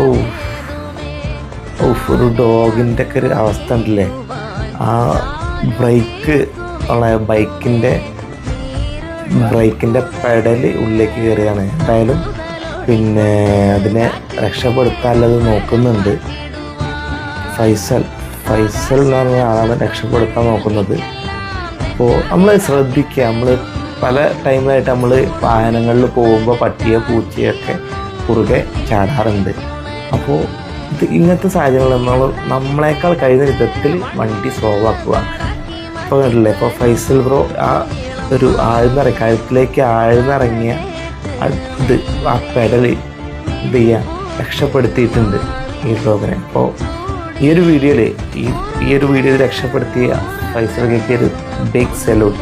ഓ ഒരു ഡോഗിന്റെ ഒക്കെ ഒരു അവസ്ഥ ഉണ്ടല്ലേ? ആ ബ്രേക്ക് ഉള്ള ബൈക്കിന്റെ ബ്രേക്കിന്റെ പെഡൽ ഉള്ളിലേക്ക് കയറിയാണ് എന്തായാലും പിന്നെ അതിനെ രക്ഷപ്പെടുത്താനുള്ളത് നോക്കുന്നുണ്ട്. ഫൈസൽ ഫൈസൽ എന്ന് പറഞ്ഞ ആളാണ് രക്ഷപ്പെടുത്താൻ നോക്കുന്നത്. അപ്പോൾ നമ്മൾ ശ്രദ്ധിക്കുക. നമ്മൾ പല ടൈമിലായിട്ട് നമ്മൾ വാഹനങ്ങളിൽ പോകുമ്പോൾ പട്ടിയോ പൂച്ചയൊക്കെ കുറുകെ ചാടാറുണ്ട്. അപ്പോൾ ഇത് ഇങ്ങനത്തെ സാഹചര്യങ്ങൾ നമ്മൾ നമ്മളെക്കാൾ കഴിയുന്ന വിധത്തിൽ വണ്ടി സ്ലോ ആക്കുക. ഇപ്പോൾ കണ്ടില്ലേ ഇപ്പോൾ ഫൈസൽ ബ്രോ ആ ഒരു ആഴ്ന്നിറങ്ങി കഴുത്തിലേക്ക് ആഴ്ന്നിറങ്ങിയ ഇത് ആ പെഡൽ ഇത് ചെയ്യാൻ രക്ഷപ്പെടുത്തിയിട്ടുണ്ട് ഈ ബ്ലോഗിനെ. അപ്പോൾ ഈ ഒരു വീഡിയോയിൽ ഈ ഈ ഒരു വീഡിയോയിൽ രക്ഷപ്പെടുത്തിയ ഫൈസൽ കേക്ക് ഒരു ബിഗ് സല്യൂട്ട്